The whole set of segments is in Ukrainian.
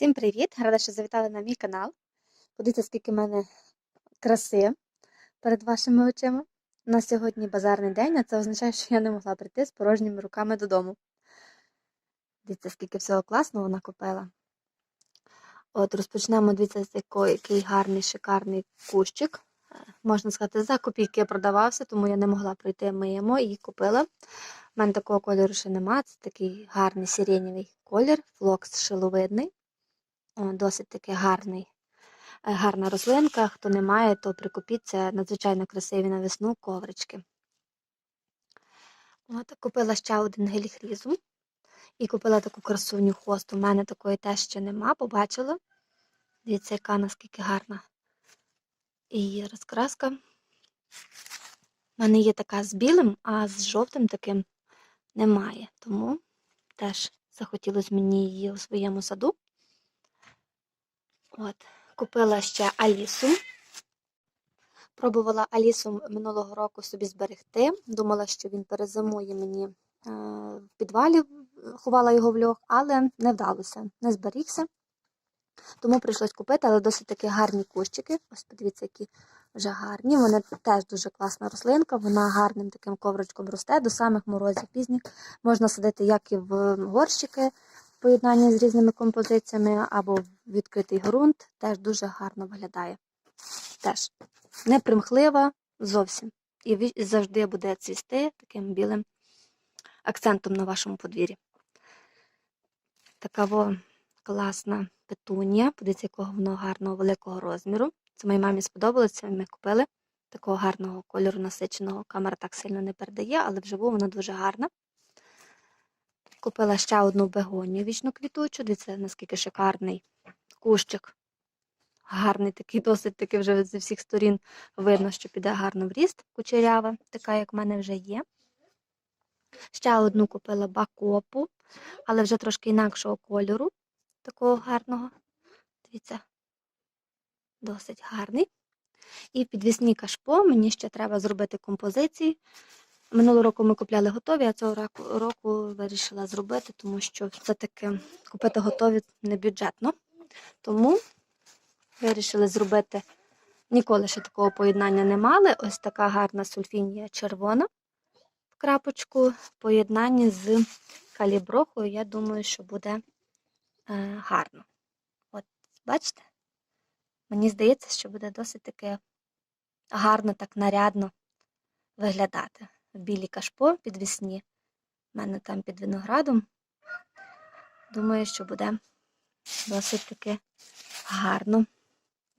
Всім привіт! Рада, що завітали на мій канал. Подивіться, скільки в мене краси перед вашими очима. У нас сьогодні базарний день, а це означає, що я не могла прийти з порожніми руками додому. Дивіться, скільки всього класного накупила. От розпочнемо, дивіться, який гарний, шикарний кущик. Можна сказати, за копійки продавався, тому я не могла пройти мимо і купила. У мене такого кольору ще нема. Це такий гарний сиренєвий колір, флокс шиловидний. О, Досить таки гарний, е, гарна рослинка. Хто не має, то прикупіть. Це надзвичайно красиві на весну коврички. От, купила ще один геліхрізум. І купила таку красуню хвост. У мене такої теж ще нема, побачила. Дивіться, яка наскільки гарна. І розкраска. У мене є така з білим, а з жовтим таким немає. Тому теж захотілося мені її у своєму саду. От, купила ще Алісу. Пробувала Алісу минулого року собі зберегти. Думала, що він перезимує мені е, в підвалі, ховала його в льох, але не вдалося, не зберігся. Тому прийшлось купити, але досить таки гарні кущики. Ось подивіться, які вже гарні. Вони теж дуже класна рослинка, вона гарним таким ковричком росте до самих морозів пізніх. Можна садити як і в горщики поєднанні з різними композиціями, або відкритий ґрунт. Теж дуже гарно виглядає. Теж не примхлива зовсім. І завжди буде цвісти таким білим акцентом на вашому подвір'ї. Така во класна петунія. Подивіться, якого воно гарного великого розміру. Це моїй мамі сподобалося. Ми купили такого гарного кольору насиченого. Камера так сильно не передає, але вживу вона дуже гарна. Купила ще одну бегонію вічно квітучу. Дивіться, наскільки шикарний кущик. Гарний такий, досить таки вже зі всіх сторін видно, що піде гарно в ріст. Кучерява, така, як в мене вже є. Ще одну купила бакопу, але вже трошки інакшого кольору, такого гарного. Дивіться, досить гарний. І підвісні кашпо мені ще треба зробити композиції. Минулого року ми купляли готові, а цього року, вирішила зробити, тому що все-таки купити готові не бюджетно. Тому вирішили зробити. Ніколи ще такого поєднання не мали. Ось така гарна сульфінія червона в крапочку в поєднанні з каліброхою. Я думаю, що буде е, гарно. От, бачите? Мені здається, що буде досить таке гарно, так нарядно виглядати. Білій кашпо підвісні. У мене там під виноградом. Думаю, що буде досить таки гарно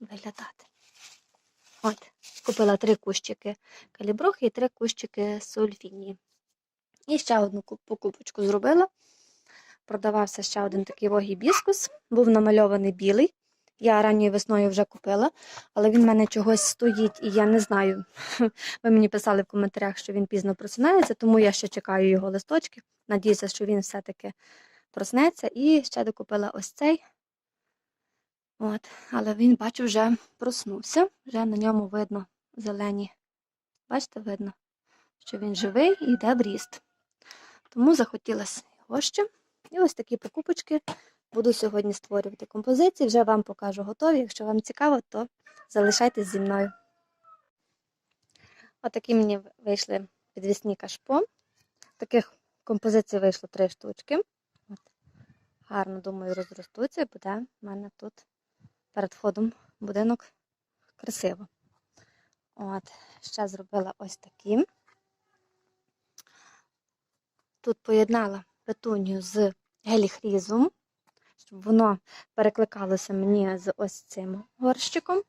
виглядати. От, купила три кущики каліброхи і три кущики сульфінії. І ще одну покупочку зробила. Продавався ще один такий вогібіскус, був намальований білий. Я ранньою весною вже купила, але він в мене чогось стоїть, і я не знаю. Ви мені писали в коментарях, що він пізно просинається, тому я ще чекаю його листочки. Надіюся, що він все-таки проснеться. І ще докупила ось цей. От, але він, бачу, вже проснувся. Вже на ньому видно зелені. Бачите, видно, що він живий і йде в ріст. Тому захотілося його ще. І ось такі покупочки буду сьогодні створювати композиції. Вже вам покажу готові. Якщо вам цікаво, то залишайтесь зі мною. Отакі мені вийшли підвісні кашпо. Таких композицій вийшло три штучки. От. Гарно, думаю, розростуться і буде в мене тут перед входом будинок красиво. От, ще зробила ось такі. Тут поєднала петунію з геліхрізом, щоб воно перекликалося мені з ось цим горщиком.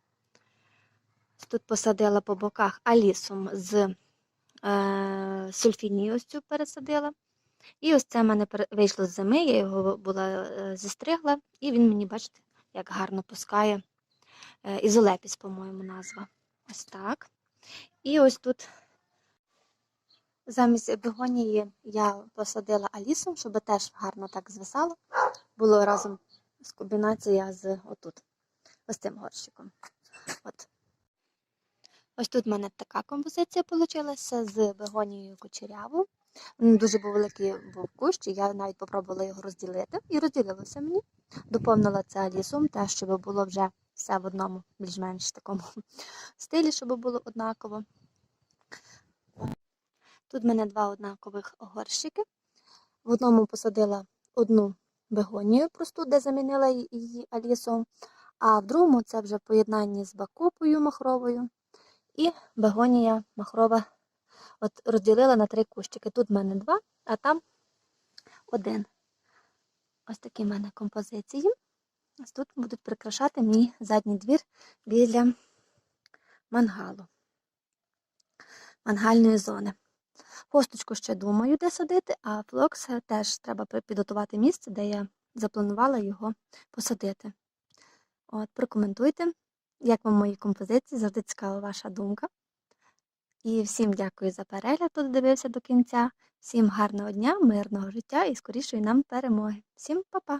Тут посадила по боках алісом з е, сульфінією ось цю пересадила. І ось це в мене вийшло з зими, я його була е, зістригла, і він мені, бачите, як гарно пускає. Е, Ізолепіс, по-моєму, назва. Ось так. І ось тут замість бегонії я посадила алісу, щоб теж гарно так звисало. Було разом з комбінація з отут, ось цим горщиком. От. Ось тут в мене така композиція вийшла з бегонією кучеряву Дуже був великий був кущ, і я навіть попробувала його розділити. І розділилося мені. Доповнила це лісом, те, щоб було вже все в одному більш-менш такому стилі, щоб було однаково. Тут в мене два однакових горщики. В одному посадила одну бегонію просту, де замінила її алісом, а в другому це вже поєднання з бакопою махровою і бегонія махрова. От розділила на три кущики. Тут в мене два, а там один. Ось такі в мене композиції. Ось тут будуть прикрашати мій задній двір біля мангалу, мангальної зони. Хосточку ще думаю, де садити, а флокс теж треба підготувати місце, де я запланувала його посадити. От, прокоментуйте, як вам мої композиції, завжди цікава ваша думка. І всім дякую за перегляд, хто додивився до кінця. Всім гарного дня, мирного життя і скорішої нам перемоги. Всім па-па!